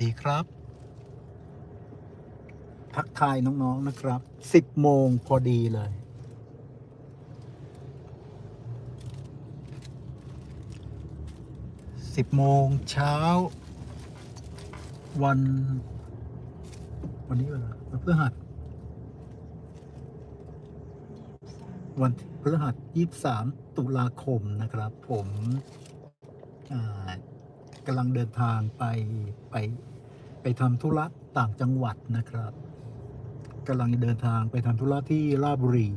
ดีครับ ทักทายน้องๆนะครับ10โมงพอดีเลย10โมงเช้า วัน วันนี้วันวันพฤหัส วันพฤหัส23ตุลาคมนะครับ ผม อ่า กำลังเดินทางไปไปไปทำธุระต่างจังหวัดนะครับกำลังเดินทางไปทำธุระที่ราชบุรี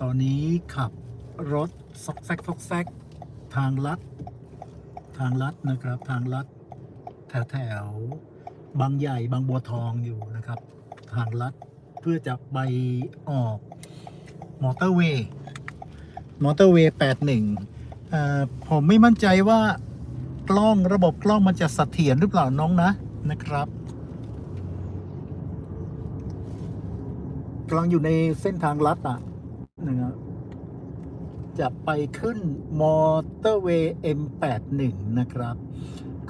ตอนนี้ขับรถซอกแซกซอกแซกทางลัด ทางลัดนะครับ ทางลัดแถวแถวบางใหญ่บางบัวทองอยู่นะครับ ทางลัดเพื่อจะไปออกมอเตอร์เวย์มอเตอร์เวย์81เอ่อผมไม่มั่นใจว่า กล้องระบบกล้องมันจะเสถียรหรือเปล่าน้องนะนะครับ กำลังอยู่ในเส้นทางลัดอะนะครับจะไปขึ้นมอเตอร์เวย์ M81 นะครับ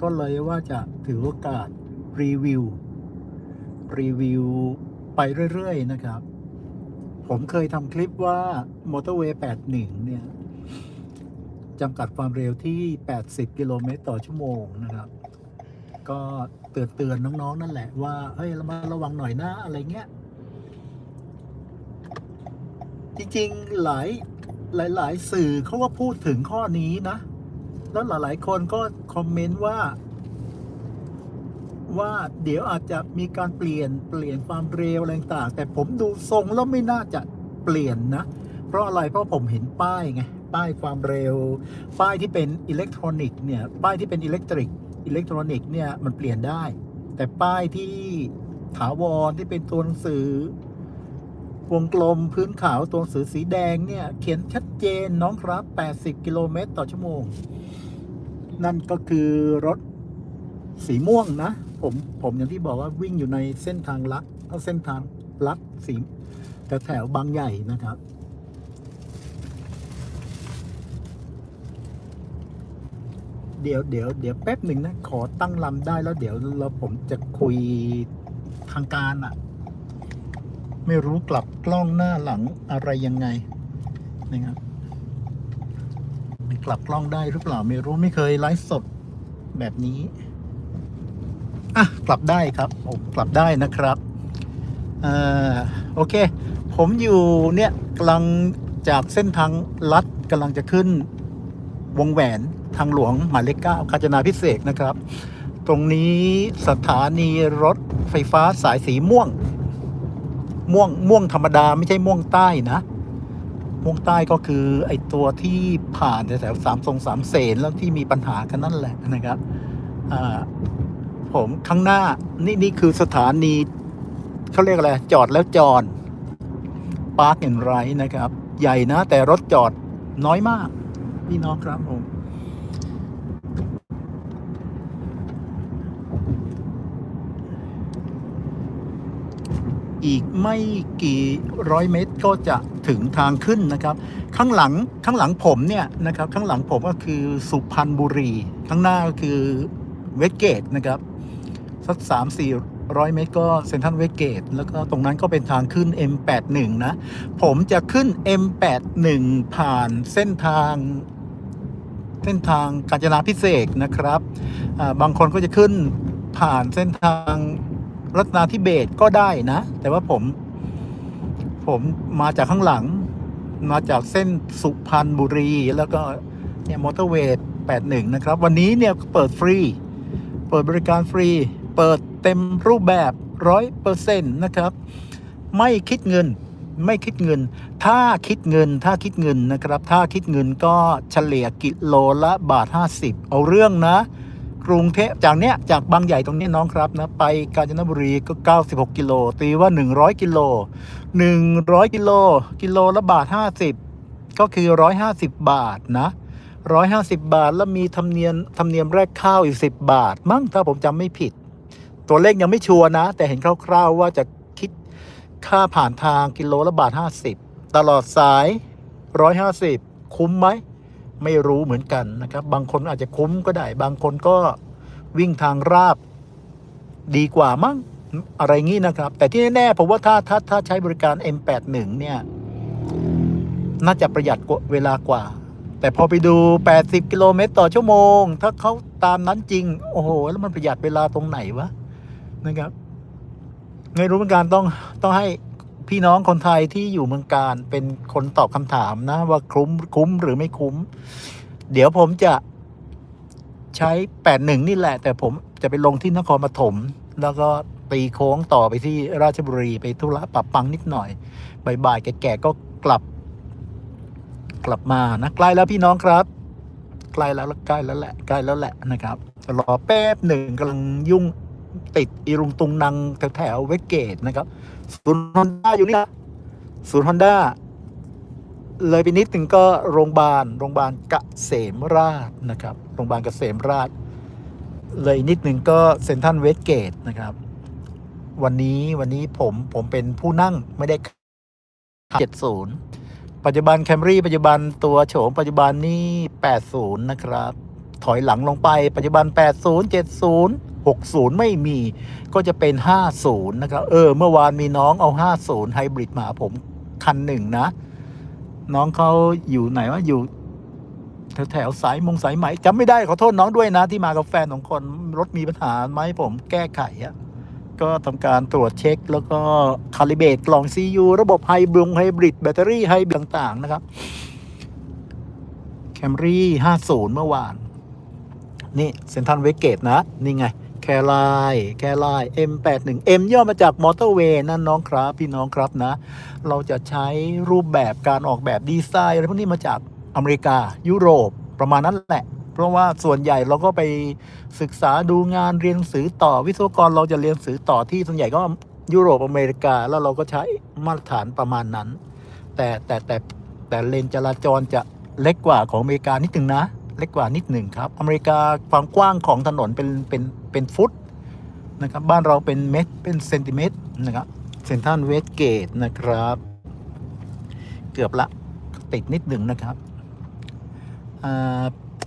ก็เลยว่าจะถือโอกาสรีวิว รีวิวไปเรื่อย ๆ นะครับ ผมเคยทำคลิปว่ามอเตอร์เวย์ 81 เนี่ย จำกัดความเร็วที่ 80 กิโลเมตรต่อชั่วโมงนะครับ ก็เตือนเตือนๆน้องๆ นั่นแหละว่า เฮ้ยระมัดระวังหน่อยนะ อะไรเงี้ย จริงๆ หลายหลาย ๆ สื่อเขาก็พูดถึงข้อนี้นะ แล้วหลายๆ คนก็คอมเมนต์ว่า ว่าเดี๋ยวอาจจะมีการเปลี่ยนเปลี่ยนความเร็วอะไรต่างแต่ผมดูทรงแล้วไม่น่าจะเปลี่ยนนะ เพราะอะไรเพราะผมเห็นป้ายไง ป้ายความเร็ว ป้ายที่เป็นอิเล็กทรอนิกส์เนี่ยป้ายที่เป็นอิเล็กทริกอิเล็กทรอนิกส์เนี่ยมันเปลี่ยนได้ แต่ป้ายที่ถาวรที่เป็นตัวหนังสือ วงกลมพื้นขาวตัวหนังสือสีแดงเนี่ย เขียนชัดเจนน้องครับ 80 กิโลเมตรต่อชั่วโมง นั่นก็คือรถสีม่วงนะ ผมผมอย่างที่บอกว่าวิ่งอยู่ในเส้นทางลัดเส้นทางลัดสีแถวแถวบางใหญ่นะครับ เดี๋ยวเดี๋ยวเดี๋ยวแป๊บหนึ่งนะ ขอตั้งลำได้แล้วเดี๋ยวเราผมจะคุยทางการอะ่ะ ไม่รู้กลับกล้องหน้าหลังอะไรยังไงนะครับกลับกล้องได้หรือเปล่าไม่รู้ไม่เคยไลฟ์สดแบบนี้อะกลับได้ครับโอ้กลับได้นะครับอ่าโอเค ผมอยู่เนี่ยกำลังจากเส้นทางลัดกำลังจะขึ้นวงแหวน ทางหลวงหมายเลขเก้าคาจนาพิเศษนะครับ ตรงนี้สถานีรถไฟฟ้าสายสีม่วง ม่วงม่วงธรรมดาไม่ใช่ม่วงใต้นะ ม่วงใต้ก็คือไอตัวที่ผ่านแถวสามทรงสามเสนแล้วที่มีปัญหากันนั่นแหละนะครับผมข้างหน้านี่นี่คือสถานีเขาเรียกอะไรจอดแล้วจอดปาร์คแอนไรนะครับ ใหญ่นะ แต่รถจอดน้อยมาก พี่น้องครับผม อีกไม่กี่ร้อยเมตรก็จะถึงทางขึ้นนะครับ ข้างหลังข้างหลังผมเนี่ยนะครับข้างหลังผมก็คือสุพรรณบุรี ข้างหน้าก็คือเวสเกตนะครับสักสามสี่ร้อยเมตรก็เซนทรัลเวสเกตแล้วก็ตรงนั้นก็เป็นทางขึ้น M81 นะ ผมจะขึ้น M81 ผ่านเส้นทางเส้นทางกาญจนาพิเศษนะครับ บางคนก็จะขึ้นผ่านเส้นทาง รัตนาธิเบศก็ได้นะ แต่ว่าผม ผมมาจากข้างหลัง มาจากเส้นสุพรรณบุรี แล้วก็เนี่ยมอเตอร์เวย์81 นะครับ วันนี้เนี่ยเปิดฟรี เปิดบริการฟรี เปิดเต็มรูปแบบร้อยเปอร์เซ็นต์นะครับ ไม่คิดเงิน ไม่คิดเงิน ถ้าคิดเงิน ถ้าคิดเงินนะครับ ถ้าคิดเงินก็เฉลี่ยกิโลละบาท 50 เอาเรื่องนะ กรุงเทพจากเนี้ยจากบางใหญ่ตรงนี้น้องครับนะไปกาญจนบุรีก็ 96 กิโลตีว่า 100 กิโล 100 กิโล กิโลละบาท 50 ก็คือ 150 บาทนะ 150 บาทแล้วมีธรรมเนียมธรรมเนียมแรกข้าวอีก 10 บาท มั้งถ้าผมจำไม่ผิด ตัวเลขยังไม่ชัวร์นะ แต่เห็นคร่าวๆว่าจะคิดค่าผ่านทางกิโลละบาท 50 ตลอดสาย 150 คุ้มไหม ไม่รู้เหมือนกันนะครับ บางคนอาจจะคุ้มก็ได้ บางคนก็วิ่งทางราบดีกว่ามั้งอะไรงี้นะครับ แต่ที่แน่ๆผมว่าถ้าถ้าถ้าใช้บริการ M81 เนี่ย น่าจะประหยัดเวลากว่า แต่พอไปดู 80 กิโลเมตรต่อชั่วโมง ถ้าเขาตามนั้นจริง โอ้โห แล้วมันประหยัดเวลาตรงไหนวะนะครับไม่รู้เหมือนกันต้องต้องให้ พี่น้องคนไทยที่อยู่เมืองการเป็นคนตอบคำถามนะ ว่าคุ้มคุ้มหรือไม่คุ้ม เดี๋ยวผมจะใช้81นี่แหละ แต่ผมจะไปลงที่นครปฐมแล้วก็ตีโค้งต่อไปที่ราชบุรีไปธุระปรับปังนิดหน่อยบ่ายๆแก่ๆก็กลับ กลับมานะใกล้แล้วพี่น้องครับใกล้แล้วใกล้แล้วแหละใกล้แล้วแหละนะครับรอแป๊บหนึ่งกำลังยุ่ง ติดอีรุงตุงนังแถวๆเวสเกตนะครับ ศูนย์ฮอนด้าอยู่นี่นะศูนย์ฮอนด้าเลยไปนิดหนึ่งก็โรงพยาบาลโรงพยาบาลเกษมราชนะครับโรงพยาบาลเกษมราช เลยนิดหนึ่งก็เซนทรัลเวสเกตนะครับ วันนี้วันนี้ผมผมเป็นผู้นั่งไม่ได้เจ็ดศูนย์ปัจจุบันแคมรี่ปัจจุบันตัวโฉมปัจจุบันนี่80นย์นะครับ ถอยหลังลงไปปัจจุบัน80 70 60 ไม่มีก็จะเป็น 50 นะครับ เออ เมื่อวานมีน้องเอา 50 ไฮบริดมาผมคันหนึ่งนะ น้องเขาอยู่ไหนวะอยู่แถวแถวๆสายมงสายไหมจำไม่ได้ขอโทษน้องด้วยนะ ที่มากับแฟนสองคนรถมีปัญหาไหมผมแก้ไขอะก็ทำการตรวจเช็ค แล้วก็คาลิเบตกล่อง CU ระบบไฮบรุงไฮบริดแบตเตอรี่ไฮบริดต่างๆ นะครับแคมรี่50 เมื่อวาน นี่เซนทันเวกเกตนะ นี่ไง แคลไลแคลไล M81 M ย่อมาจากมอเตอร์เวย์นั่นน้องครับ พี่น้องครับนะ เราจะใช้รูปแบบการออกแบบดีไซน์อะไรพวกนี้มาจากอเมริกายุโรปประมาณนั้นแหละ เพราะว่าส่วนใหญ่เราก็ไปศึกษาดูงานเรียนสือต่อวิศวกรเราจะเรียนสือต่อที่ส่วนใหญ่ก็ยุโรปอเมริกาแล้วเราก็ใช้มาตรฐานประมาณนั้น แต่แต่แต่แต่เลนจราจรจะเล็กกว่าของอเมริกานิดหนึ่งนะ เล็กกว่านิดหนึ่งครับ อเมริกาความกว้างของถนนเป็นเป็นเป็นฟุตนะครับบ้านเราเป็นเมตรเป็นเซนติเมตรนะครับเซนทันเวสเกตนะครับ เกือบละติดนิดหนึ่งนะครับอ่า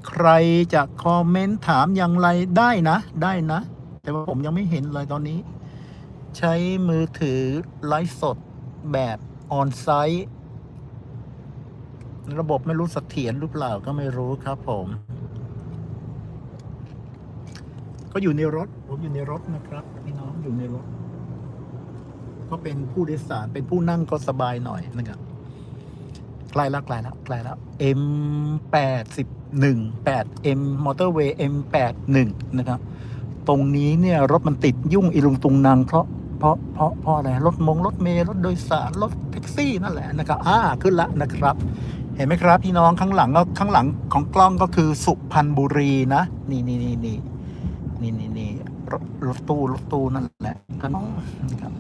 ใครจะคอมเมนต์ถามอย่างไรได้นะได้นะ แต่ว่าผมยังไม่เห็นเลยตอนนี้ ใช้มือถือไลฟ์สดแบบออนไซต์ ระบบไม่รู้สเสถียรหรือเปล่าก็ไม่รู้ครับผม ก็อยู่ในรถ ผมอยู่ในรถนะครับพี่น้องอยู่ในรถ ก็เป็นผู้โดยสารเป็นผู้นั่งก็สบายหน่อยนะครับใกล้แล้วใกล้แล้วใกล้แล้ว M 8 1 8 M Motorway M 8 1นะครับ ตรงนี้เนี่ยรถมันติดยุ่งอีลุงตุงนางเพราะเพราะเพราะเพราะอะไรรถมงรถเมล์รถโดยสารรถแท็กซี่นั่นแหละนะครับ อ่าขึ้นละนะครับ เห็นไหมครับพี่น้องข้างหลังก็ข้างหลังของกล้องก็คือสุพรรณบุรีนะ นี่นี่นี่นี่นี่นี่นี่รถรถตู้รถตู้นั่นแหละก็นะครับ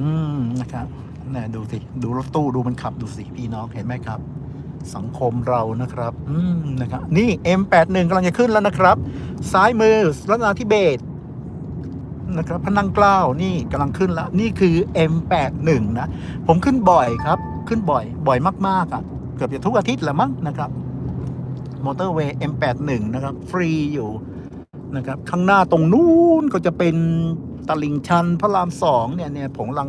อืมนะครับเนี่ยดูสิดูรถตู้ดูมันขับดูสิพี่น้องเห็นไหมครับ สังคมเรานะครับ อืมนะครับ นี่ M81 กำลังจะขึ้นแล้วนะครับ ซ้ายมือรัตนาธิเบศรนะครับพนังเกล้านี่กำลังขึ้นแล้ว นี่คือ M81 นะ ผมขึ้นบ่อยครับ ขึ้นบ่อย บ่อยมากๆอะ เกือบจะทุกอาทิตย์ละมั้งนะครับมอเตอร์เวย์ M81 นะครับ ฟรีอยู่นะครับ ข้างหน้าตรงนู้นก็จะเป็นตลิ่งชันพระรามสองเนี่ยเนี่ยผมกำลัง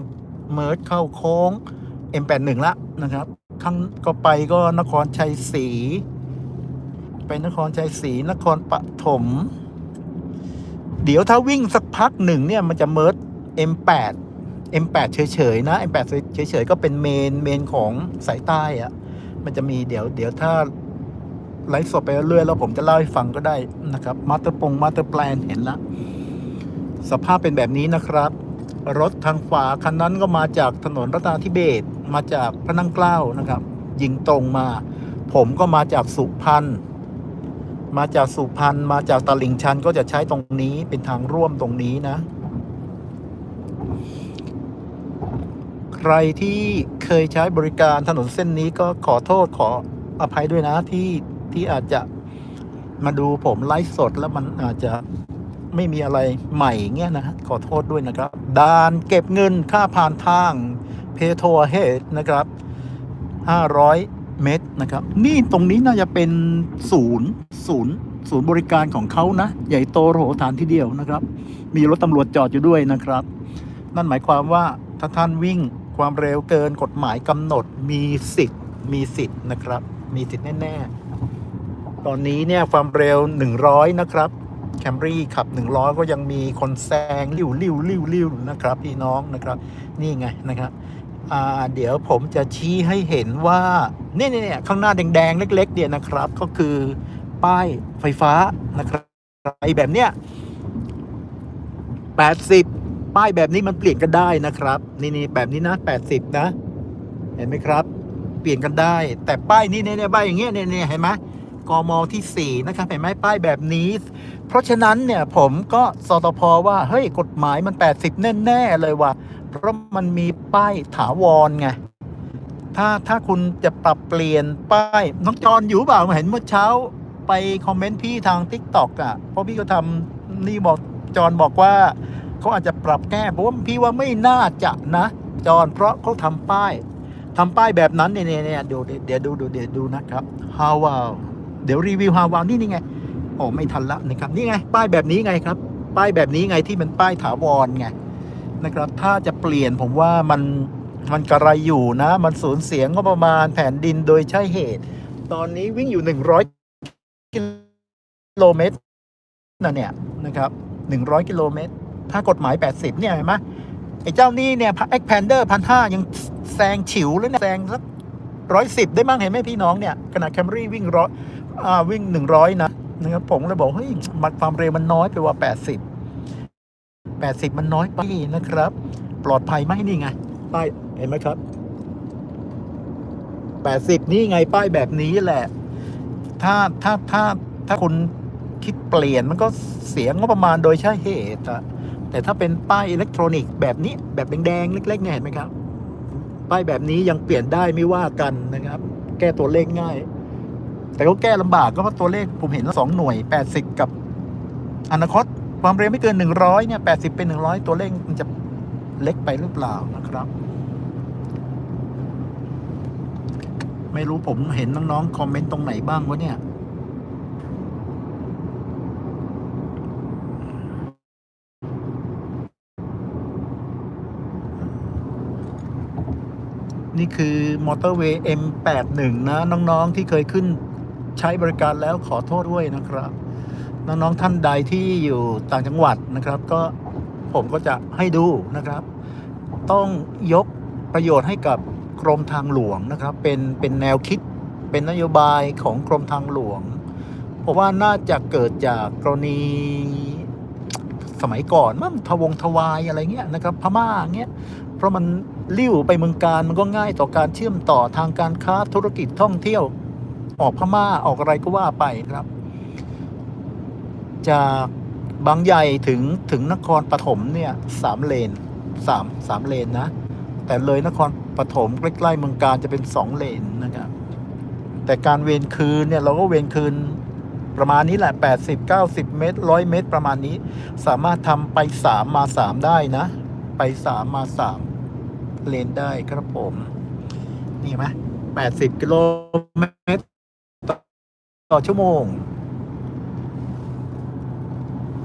เมิร์ดเข้าโค้ง M81 ละนะครับ ข้างก็ไปก็นครชัยศรีไปนครชัยศรีนครปฐมเดี๋ยวถ้าวิ่งสักพักหนึ่งเนี่ยมันจะเมิร์ด M8 M8 เฉยๆนะ M8 เฉยๆก็เป็นเมนเมนของสายใต้อะมันจะมีเดี๋ยวเดี๋ยวถ้าไลฟ์สดไปเรื่อยๆแล้วผมจะเล่าให้ฟังก็ได้นะครับมาสเตอร์ปงมาสเตอร์แปลนเห็นละสภาพเป็นแบบนี้นะครับ รถทางขวาคันนั้นก็มาจากถนนรัตนาธิเบศมาจากพระนั่งเกล้านะครับ ยิงตรงมา ผมก็มาจากสุพรรณมาจากสุพรรณมาจากตลิ่งชันก็จะใช้ตรงนี้เป็นทางร่วมตรงนี้นะ ใค รที่เคยใช้บริการถนนเส้นนี้ก็ขอโทษขออภัยด้วยนะที่ที่อาจจะมาดูผมไลฟ์สดแล้วมันอาจจะไม่มีอะไรใหม่เงี้ยนะ ขอโทษด้วยนะครับด่านเก็บเงินค่าผ่านทางเพโทเฮดนะครับ 500 เมตรนะครับ นี่ตรงนี้น่าจะเป็นศูนย์ศูนย์ศูนย์บริการของเขานะ ใหญ่โตโหฐานที่เดียวนะครับ มีรถตำรวจจอดอยู่ด้วยนะครับ นั่นหมายความว่าถ้าท่านวิ่ง ความเร็วเกินกฎหมายกำหนดมีสิทธิ์ มีสิทธิ์นะครับ มีสิทธิ์แน่ ๆ ตอนนี้เนี่ยความเร็ว 100 นะครับแคมรี่ขับ 100 ก็ยังมีคนแซงลิ้วลิ้วลิ้วลิ้วนะครับพี่น้องนะครับนี่ไงนะครับเดี๋ยวผมจะชี้ให้เห็นว่าเนี่ยเนี่ยเนี่ยข้างหน้าแดงๆ เล็ก ๆ เนี่ยนะครับ ก็คือป้ายไฟฟ้านะครับไอแบบเนี้ย80 ป้ายแบบนี้มันเปลี่ยนกันได้นะครับ นี่นี่แบบนี้นะ80นะ เห็นไหมครับ เปลี่ยนกันได้ แต่ป้ายนี้เนี่ยเนี่ยป้ายอย่างเงี้ยเนี่ยเนี่ยเห็นไหมกมที่ 4 นะครับเห็นไหมป้ายแบบนี้ เพราะฉะนั้นเนี่ยผมก็สตพว่าเฮ้ยกฎหมายมัน 80 แน่ ๆ เลยว่ะเพราะมันมีป้ายถาวรไงถ้าถ้าคุณจะปรับเปลี่ยนป้ายน้องจอนอยู่เปล่าเห็นเมื่อเช้าไปคอมเมนต์พี่ทาง t ิ k t o k อะเพราะพี่ก็ทำนี่บอกจอนบอกว่า เขาอาจจะปรับแก้เพราะว่าพี่ว่าไม่น่าจะนะ จอนเพราะเขาทำป้ายทำป้ายแบบนั้นเนี่ยเนี่ยเนี่ยดูเดี๋ยวดูดูเดี๋ยวดูนะครับฮาวาวเดี๋ยวรีวิวฮาวาวนี่นี่ไงโอ้ไม่ทันละนะครับนี่ไง ป้ายแบบนี้ไงครับ ป้ายแบบนี้ไงที่เป็นป้ายถาวรไงนะครับ ถ้าจะเปลี่ยนผมว่ามันมันกระไรอยู่นะ มันสูญเสียงก็ประมาณแผ่นดินโดยใช่เหตุ ตอนนี้วิ่งอยู่100กิโลเมตรนะเนี่ยนะครับ100กิโลเมตร ถ้ากฎหมาย 80 เนี่ยเห็นไหมไอ้เจ้านี่เนี่ยแอคแพนเดอร์พันห้ายังแซงฉิวแล้วเนี่ยแซงสักร้อยสิบได้มั้งเห็นไหมพี่น้องเนี่ยขนาดแคมรี่วิ่งร้อยอ่าวิ่งหนึ่งร้อยนะนะครับผมเลยบอกเฮ้ยมันความเร็วมันน้อยไปว่า 80 80 มันน้อยไปนะครับ ปลอดภัยไหมนี่ไงป้ายเห็นไหมครับ 80 นี่ไงป้ายแบบนี้แหละ ถ้าถ้าถ้าถ้าคุณคิดเปลี่ยนมันก็เสียงบประมาณโดยใช่เหตุอะ แต่ถ้าเป็นป้ายอิเล็กทรอนิกส์แบบนี้แบบแดงๆเล็กๆเนี่ยเห็นไหมครับ ป้ายแบบนี้ยังเปลี่ยนได้ไม่ว่ากันนะครับ แก้ตัวเลขง่าย แต่ก็แก้ลำบากก็เพราะตัวเลขผมเห็นสองหน่วย 80 กับอนาคต ความเร็วไม่เกิน 100เนี่ย80 เป็น 100 ตัวเลขมันจะเล็กไปหรือเปล่านะครับ ไม่รู้ผมเห็นน้องๆคอมเมนต์ตรงไหนบ้างวะเนี่ย นี่คือมอเตอร์เวย์ M81 นะน้องๆที่เคยขึ้นใช้บริการแล้วขอโทษด้วยนะครับ น้องๆท่านใดที่อยู่ต่างจังหวัดนะครับ ก็ผมก็จะให้ดูนะครับ ต้องยกประโยชน์ให้กับกรมทางหลวงนะครับ เป็นเป็นแนวคิดเป็นนโยบายของกรมทางหลวงเพราะว่าน่าจะเกิดจากกรณีสมัยก่อนมั่นทวงทวายอะไรเงี้ยนะครับ พม่าเงี้ยเพราะมัน ลิ้วไปเมืองการมันก็ง่ายต่อการเชื่อมต่อทางการค้าธุรกิจท่องเที่ยว ออกพม่าออกอะไรก็ว่าไปครับ จากบางใหญ่ถึงถึงนครปฐมเนี่ยสามเลนสามสามเลนนะ แต่เลยนครปฐมใกล้ๆเมืองการจะเป็นสองเลนนะครับ แต่การเวรคืนเนี่ยเราก็เวรคืนประมาณนี้แหละ 80 90 เมตร 100 เมตร ประมาณนี้ สามารถทำไป 3 มา 3 ได้นะ ไป 3 มา 3 เลนได้ครับผม นี่เห็นไหม80กิโลเมตรต่อชั่วโมง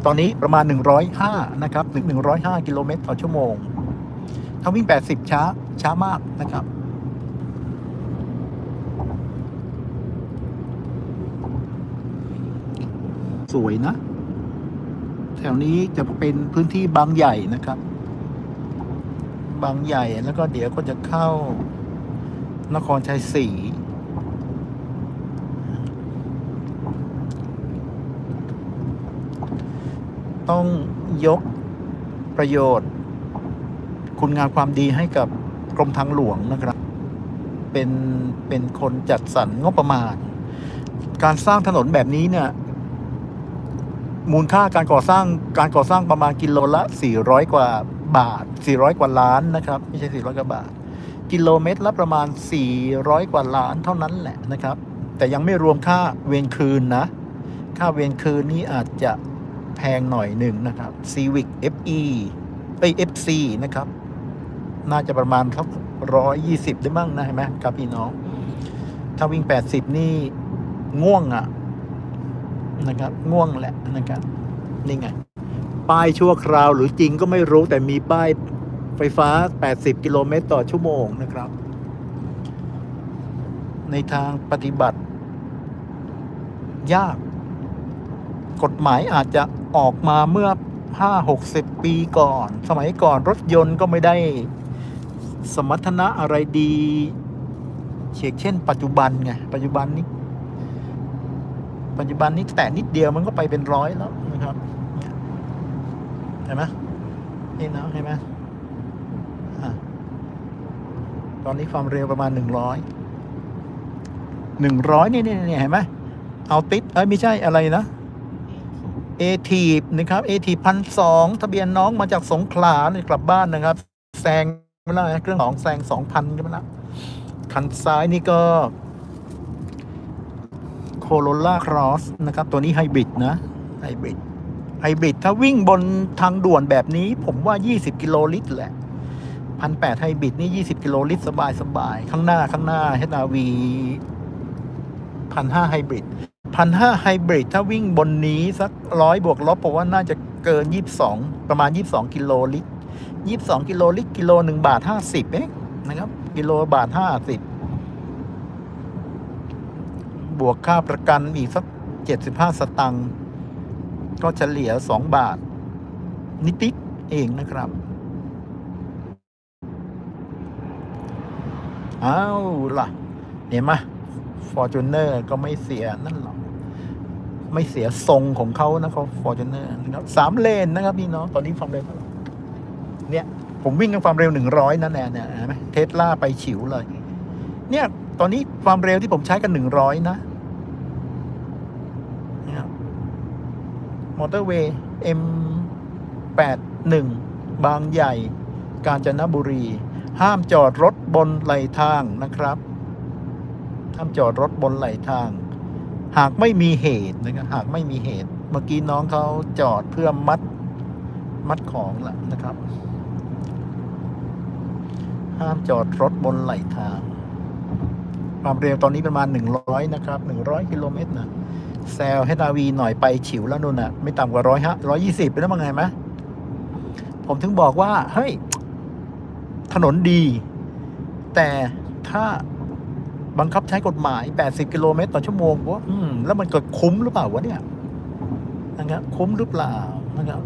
ตอนนี้ประมาณ 105 นะครับถึง105 กิโลเมตรต่อชั่วโมง ถ้าวิ่ง 80 ช้า ช้ามากนะครับสวยนะ แถวนี้จะเป็นพื้นที่บางใหญ่นะครับ บางใหญ่ แล้วก็เดี๋ยวก็จะเข้านครชัยศรีต้องยกประโยชน์ คุณงามความดีให้กับกรมทางหลวงนะครับ เป็น เป็นคนจัดสรรงบประมาณ การสร้างถนนแบบนี้เนี่ย มูลค่าการก่อสร้างการก่อสร้างประมาณกิโลละ 400 กว่า บาท 400 กว่าล้านนะครับ ไม่ใช่ 400 กว่าบาท กิโลเมตรละประมาณ 400 กว่าล้านเท่านั้นแหละนะครับ แต่ยังไม่รวมค่าเวรคืนนะ ค่าเวรคืนนี้อาจจะแพงหน่อยหนึ่งนะครับ Civic FE เอ้ย FC นะครับ น่าจะประมาณครับร้อยยี่สิบได้บ้างนะเห็นไหมครับพี่น้อง ถ้าวิ่ง 80 นี่ง่วงอะ่ะนะครับ ง่วงแหละนะครับนี่ไง ป้ายชั่วคราวหรือจริงก็ไม่รู้แต่มีป้ายไฟฟ้า 80 กิโลเมตรต่อชั่วโมงนะครับ ในทางปฏิบัติ ยาก กฎหมายอาจจะออกมาเมื่อ 5-60 ปีก่อน สมัยก่อนรถยนต์ก็ไม่ได้สมรรถนะอะไรดีเช่นเช่น ปัจจุบันไงปัจจุบันนี้ ปัจจุบันนี้แต่นิดเดียวมันก็ไปเป็นร้อยแล้ว เห็นไหมนี่นะเห็นไหมอะตอนนี้ความเร็วประมาณหนึ่งร้อยหนึ่งร้อยนี่นี่นี่เห็นไหมเอาติดเอ้ยไม่ใช่อะไรนะเอทีนะครับเอทีพันสองทะเบียนน้องมาจากสงขลาเนี่ยกลับบ้านนะครับแซงไม่ได้เครื่องสองแซงสองพันกันไปแล้วคันซ้ายนี่ก็โคโรล่าครอสนะครับ ตัวนี้ไฮบริดนะไฮบริด ไฮบริดถ้าวิ่งบนทางด่วนแบบนี้ ผมว่า 20 กิโลลิตรแหละพันแปดไฮบริดนี่ 20 กิโลลิตร สบายสบายข้างหน้าข้างหน้าเฮนาวีพันห้าไฮบริดพันห้าไฮบริดถ้าวิ่งบนนี้สักร้อยบวกลบผมว่าน่าจะเกิน 22 ประมาณ 22 กิโลลิตร 22 กิโลลิตร กิโลหนึ่งบาท 50 เองนะครับ กิโลบาท 50 บวกค่าประกันอีกสัก 75 สตังค์ ก็เฉลี่ย2บาท นิดๆเองนะครับอ้าวล่ะ เห็นไหมฟอร์จูเนอร์ก็ไม่เสียนั่นหรอกไม่เสียทรงของเขานะครับฟอร์จูเนอร์นะครับสามเลนนะครับพี่น้องตอนนี้ความเร็วเท่าไหร่เนี่ย ผมวิ่งกับความเร็วหนึ่งร้อยนั่นแหละเนี่ยเห็นไหมเทสลาไปฉิวเลย เนี่ย ตอนนี้ความเร็วที่ผมใช้กันหนึ่งร้อยนะเนี่ยม อเตอร์เวย์ M81 บางใหญ่ กาญจนบุรี ห้ามจอดรถบนไหลทางนะครับ ห้ามจอดรถบนไหลทาง หากไม่มีเหตุนะครับหากไม่มีเหตุ เมื่อกี้น้องเขาจอดเพื่อมัดมัดของละนะครับ ห้ามจอดรถบนไหลทาง ความเร็วตอนนี้ประมาณ 100 นะครับ 100 กิโลเมตรนะ แซลให้นาวีหน่อยไปฉิวแล้วนู่นน่ะ ไม่ต่ำกว่าร้อยฮะร้อยยี่สิบไปแล้วมั้งไงไหมผมถึงบอกว่า เฮ้ย ถนนดี แต่ถ้าบังคับใช้กฎหมาย 80 กิโลเมตรต่อชั่วโมงว่าแล้วมันเกิดคุ้มหรือเปล่าวะเนี่ยนะครับคุ้มหรือเปล่านะครับ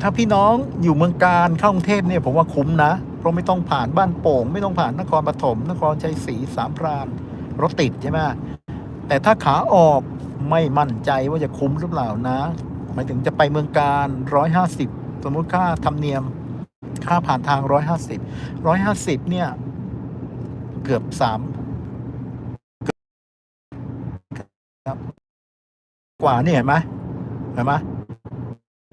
ถ้าพี่น้องอยู่เมืองการเข้ากรุงเทพเนี่ย ผมว่าคุ้มนะ เพราะไม่ต้องผ่านบ้านโป่ง ไม่ต้องผ่านนครปฐมนครชัยศรีสามพรานรถติดใช่ไหมแต่ถ้าขาออก ไม่มั่นใจว่าจะคุ้มหรือเปล่านะ หมายถึงจะไปเมืองการร้อยห้าสิบสมมติค่าธรรมเนียม ค่าผ่านทางร้อยห้าสิบร้อยห้าสิบเนี่ย เกือบสามครับกว่านี่เห็นไหมเห็นไหม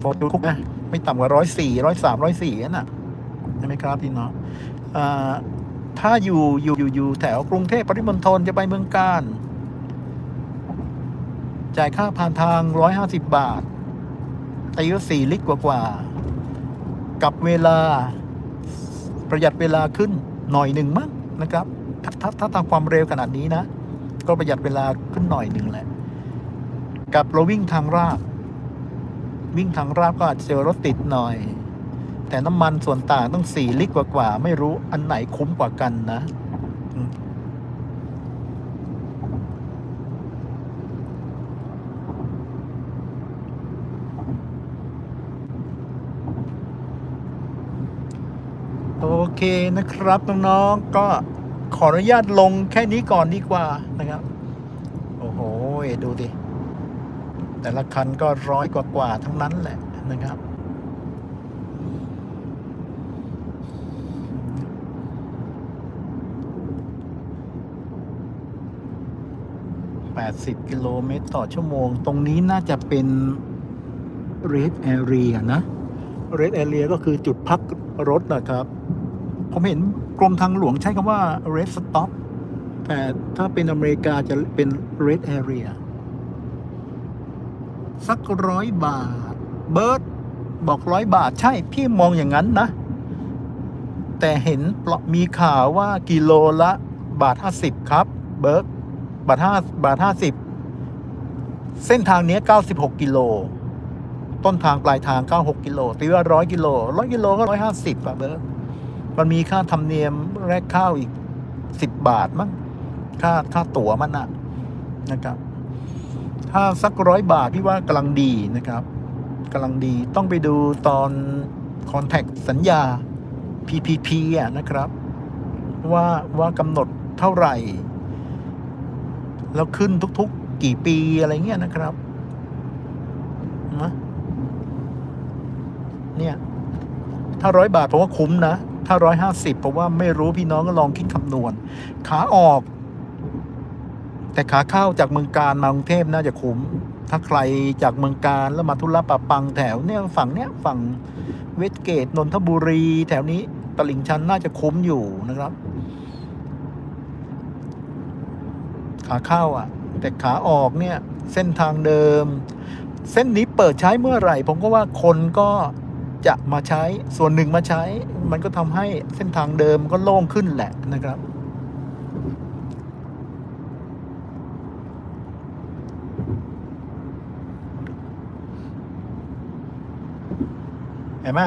ฟดูคุกนะไม่ต่ำกว่าร้อยสี่ร้อยสามร้อยสี่นั่นน่ะใช่ไหมครับพี่น้องอ่าถ้าอยู่อยู่อยู่อยู่แถวกรุงเทพปริมณฑลจะไปเมืองการ จ่ายค่าผ่านทางร้อยห้าสิบบาทตีก็สี่ลิตรกว่ากว่าๆกับเวลาประหยัดเวลาขึ้นหน่อยหนึ่งมั้งนะครับถ้าถ้าถ้าตามความเร็วขนาดนี้นะ ก็ประหยัดเวลาขึ้นหน่อยหนึ่งแหละ กับเราวิ่งทางราบ วิ่งทางราบก็อาจจะเจอรถติดหน่อย แต่น้ำมันส่วนต่างต้องสี่ลิตรกว่าๆไม่รู้อันไหนคุ้มกว่ากันนะอืมโอ เคนะครับน้องๆก็ขออนุญาตลงแค่นี้ก่อนดีกว่านะครับ โอ้โหดูดิแต่ละคันก็ร้อยกว่าๆทั้งนั้นแหละนะครับ 80 กิโลเมตรต่อชั่วโมง ตรงนี้น่าจะเป็น red area นะ red area ก็คือจุดพักรถนะครับ ผมเห็นกรมทางหลวงใช้คำว่า red stop แต่ถ้าเป็นอเมริกาจะเป็น red area สักร้อยบาท เบิร์ดบอกร้อยบาทใช่ พี่มองอย่างนั้นนะ แต่เห็นมีข่าวว่ากิโลละบาทห้าสิบครับ เบิร์ดบาทห้าบาทห้าสิบเส้นทางนี้ย96กิโลต้นทางปลายทาง96กิโลตีว่า100กิโล100กิโลก็150อะเบิร์ต มันมีค่าธรรมเนียมแรกข้าวอีก10บาทมั้งค่าค่าตั๋วมันอะนะครับ ถ้าสักร้อยบาทพี่ว่ากำลังดีนะครับกำลังดีต้องไปดูตอนคอนแทคสัญญา PPP อะนะครับ ว่าว่ากำหนดเท่าไหร่ แล้วขึ้นทุกๆ กี่ปีอะไรเงี้ยนะครับนะเนี่ย ถ้าร้อยบาทผมว่าคุ้มนะ ถ้าร้อยห้าสิบผมว่าไม่รู้พี่น้องก็ลองคิดคำนวณ ขาออก แต่ขาเข้าจากเมืองการมากรุงเทพน่าจะคุ้ม ถ้าใครจากเมืองการแล้วมาทุรปะปังแถวเนี่ยฝั่งเนี้ยฝั่งเวสเกตนนทบุรี แถวนี้ตลิ่งชันน่าจะคุ้มอยู่นะครับ ขาเข้าอะ แต่ขาออกเนี่ย เส้นทางเดิม เส้นนี้เปิดใช้เมื่อไหร่ ผมก็ว่าคนก็ จะมาใช้ส่วนหนึ่งมาใช้ มันก็ทำให้เส้นทางเดิมก็โล่งขึ้นแหละนะครับ เห็นไหม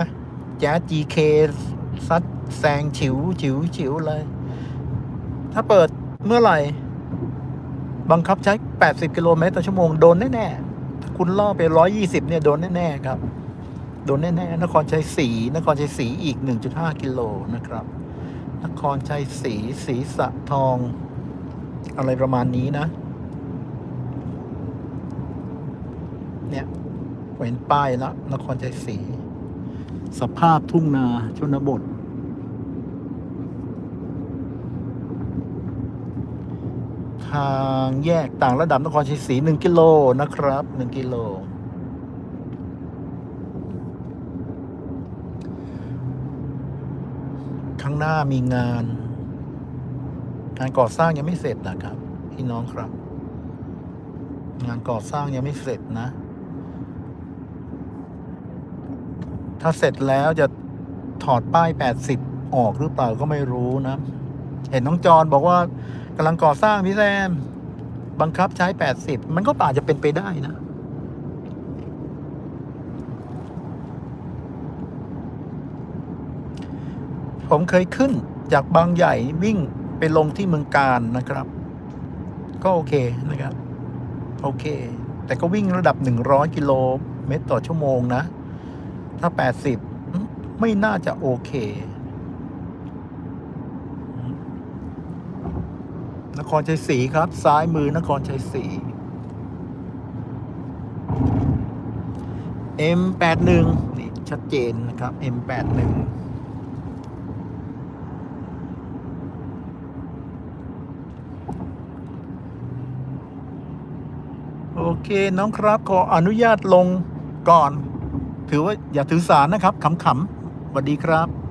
แจ๊ส GK ซัดแซงฉิวฉิวฉิวเลย ถ้าเปิดเมื่อไหร่ บังคับใช้ 80 กิโลเมตรต่อชั่วโมงโดนแน่ๆถ้าคุณล่อไป 120 เนี่ย โดนแน่ ๆ ครับ โดนแน่ๆนครชัยศรีนครชัยศรีอีก 1.5 กิโลนะครับ นครชัยศรีศรีสะทอง อะไรประมาณนี้นะ เนี่ยเห็นป้ายแล้วนครชัยศรีสภาพทุ่งนาชนบท ทางแยกต่างระดับนครชัยศรีหนึ่งกิโลนะครับหนึ่งกิโล ข้าง หน้ามีงาน งานก่อสร้างยังไม่เสร็จนะครับ พี่น้องครับ งานก่อสร้างยังไม่เสร็จนะ ถ้าเสร็จแล้วจะถอดป้าย80ออกหรือเปล่าก็ไม่รู้นะ เห็นน้องจอนบอกว่ากำลังก่อสร้างพี่แซม บังคับใช้80มันก็อาจจะเป็นไปได้นะ ผมเคยขึ้นจากบางใหญ่วิ่งไปลงที่เมืองการนะครับ ก็โอเคนะครับ โอเค แต่ก็วิ่งระดับ 100 กิโลเมตรต่อชั่วโมงนะ ถ้า 80 ไม่น่าจะโอเค นครชัยศรีครับ ซ้ายมือนครชัยศรี M81 นี่ชัดเจนนะครับ M81 โอเคน้องครับ ขออนุญาตลงก่อน ถือว่าอย่าถือสารนะครับขำๆสวัสดีครับ